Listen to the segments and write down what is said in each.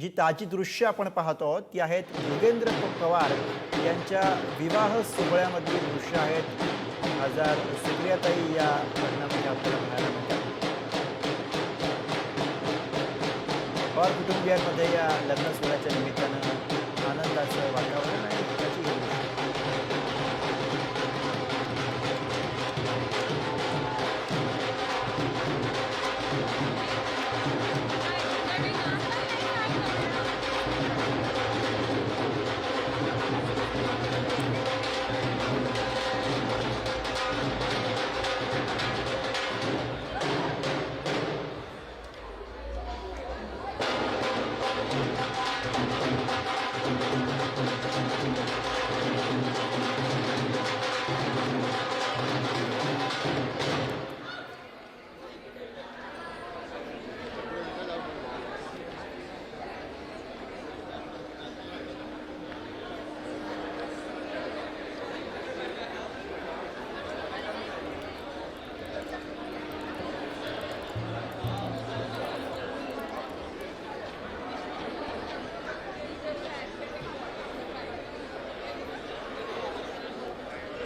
जी ताजी दृश्य आपण पाहतो ती आहेत योगेंद्र पवार यांच्या विवाह सोहळ्यामधली दृश्य आहेत. हजार सुप्रियाताई या घटनामध्ये आपल्याला पाहायला मिळतात. पवार कुटुंबियांमध्ये या लग्न सोहळ्याच्या निमित्तानं आनंदाचं वातावरण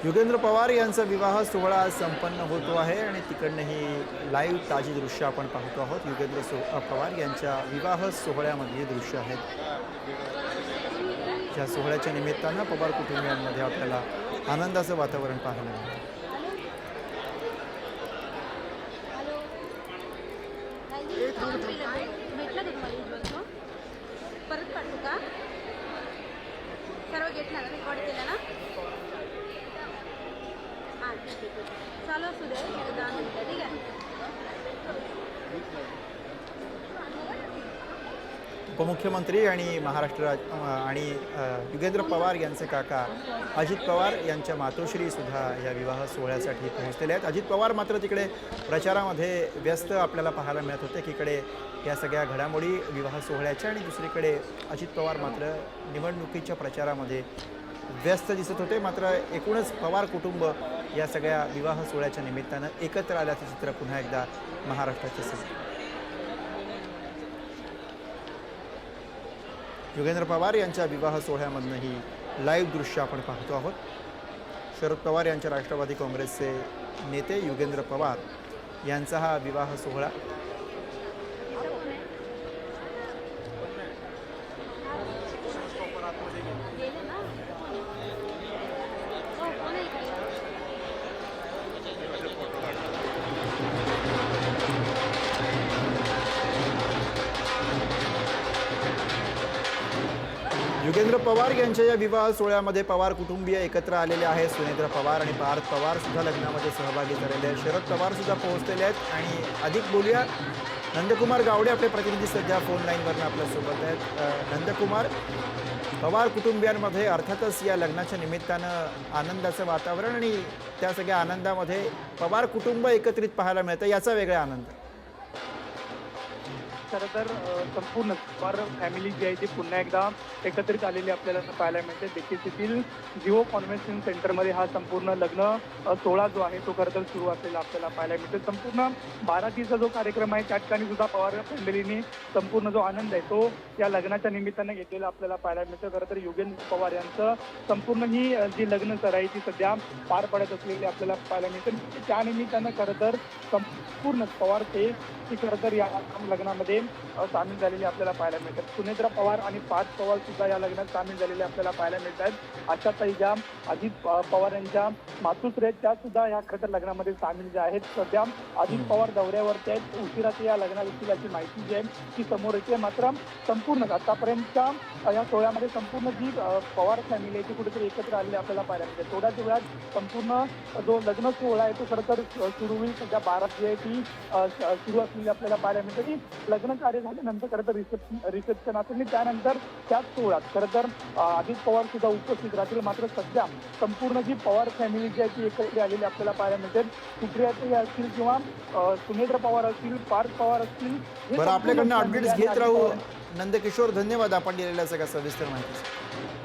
योगेंद्र पवार यांचा विवाह सोहळा आज संपन्न होतो आहे आणि तिकडनं ही लाईव्ह ताजी दृश्य आपण पाहतो आहोत. योगेंद्र सो पवार यांच्या विवाह सोहळ्यामधली दृश्य आहेत. या सोहळ्याच्या निमित्तानं पवार कुटुंबियांमध्ये आपल्याला आनंदाचं वातावरण पाहायला मिळतं. परत पाठवू का? सर्व घेतला ना रेकॉर्ड केलं ना हां ठीक आहे ठीक आहे चालू असू दे दहा मिनिटं ठीक आहे? उपमुख्यमंत्री आणि महाराष्ट्र राज आणि युगेंद्र पवार यांचे काका अजित पवार यांच्या मातोश्री सुद्धा या विवाह सोहळ्यासाठी पोहोचलेले आहेत. अजित पवार मात्र तिकडे प्रचारामध्ये व्यस्त आपल्याला पाहायला मिळत होते की इकडे या सगळ्या घडामोडी विवाह सोहळ्याच्या आणि दुसरीकडे अजित पवार मात्र निवडणुकीच्या प्रचारामध्ये व्यस्त दिसत होते. मात्र एकूणच पवार कुटुंब या सगळ्या विवाह सोहळ्याच्या निमित्तानं एकत्र आल्याचं चित्र पुन्हा एकदा महाराष्ट्राचे समोर. योगेंद्र पवार यांच्या विवाह सोहळ्यामधनं ही लाईव्ह दृश्य आपण पाहतो आहोत. शरद पवार यांच्या राष्ट्रवादी काँग्रेसचे नेते योगेंद्र पवार यांचा हा विवाह सोहळा. योगेंद्र पवार यांच्या या विवाह सोहळ्यामध्ये पवार कुटुंबीय एकत्र आलेले आहेत. सुनेंद्र पवार आणि पार्थ पवार सुद्धा लग्नामध्ये सहभागी झालेले आहेत. शरद पवार सुद्धा पोहोचलेले आहेत. आणि अधिक बोलूया नंदकुमार गावडे आपले प्रतिनिधी सध्या फोन लाईनवरनं आपल्यासोबत आहेत. नंदकुमार पवार कुटुंबियांमध्ये अर्थातच या लग्नाच्या निमित्तानं आनंदाचं वातावरण आणि त्या सगळ्या आनंदामध्ये पवार कुटुंब एकत्रित पाहायला मिळतं. याचा वेगळा आनंद. खरं तर संपूर्ण पवार फॅमिली जी आहे ती पुन्हा एकदा एकत्रित आलेली आपल्याला पाहायला मिळते देखील येथील जिओ कॉन्व्हेन्शन सेंटरमध्ये हा संपूर्ण लग्न सोहळा जो आहे तो खरं तर सुरू असलेला आपल्याला पाहायला मिळतो संपूर्ण बारातीचा जो कार्यक्रम आहे त्या ठिकाणी सुद्धा पवार फॅमिलीने संपूर्ण जो आनंद आहे तो या लग्नाच्या निमित्तानं घेतलेला आपल्याला पाहायला मिळतं खरं तर योगेंद्र पवार यांचं संपूर्ण ही जी लग्न सर आहे ती सध्या पार पडत असलेली आपल्याला पाहायला मिळते त्या निमित्तानं खरं तर संपूर्ण पवार ते ती खरं तर या लग्नामध्ये अ, सामील झालेली आपल्याला पाहायला मिळतात. सुनेत्रा पवार आणि पार्थ पवार सुद्धा या लग्नात सामील झालेले आपल्याला पाहायला मिळत आहेत अशा ताई ज्या अजित पवार यांच्या मातुश्री आहेत त्या सुद्धा या खरं तर लग्नामध्ये सामील ज्या आहेत. सध्या अजित पवार दौऱ्यावरती आहेत. उशिरा ते या लग्नात येतील याची माहिती जी आहे ती समोर येते. मात्र संपूर्ण आतापर्यंतच्या या सोहळ्यामध्ये संपूर्ण जी पवार फॅमिली आहे ती कुठेतरी एकत्र आलेली आपल्याला पाहायला मिळते. थोड्याच वेळात संपूर्ण जो लग्न सोहळा आहे तो खरं तर सुरू होईल. सध्या बारात जी आहे ती सुरू असलेली आपल्याला पाहायला मिळते. की लग्न कार्य झाल्यानंतर खरं तर रिसेप्शन रिसेप्शन असेल आणि त्यानंतर त्याच सोहळ्यात खरं तर अजित पवार सुद्धा उपस्थित राहतील. मात्र सध्या संपूर्ण जी पवार फॅमिली जी आहे ती एकत्र आलेली आपल्याला पाहायला मिळते. सुप्रियाताई असतील किंवा सुनेत्र पवार असतील पार्थ पवार असतील आपल्याकडनं अपडेट्स घेत राहू. नंदकिशोर धन्यवाद आपण दिलेल्या सगळ्या सविस्तर माहिती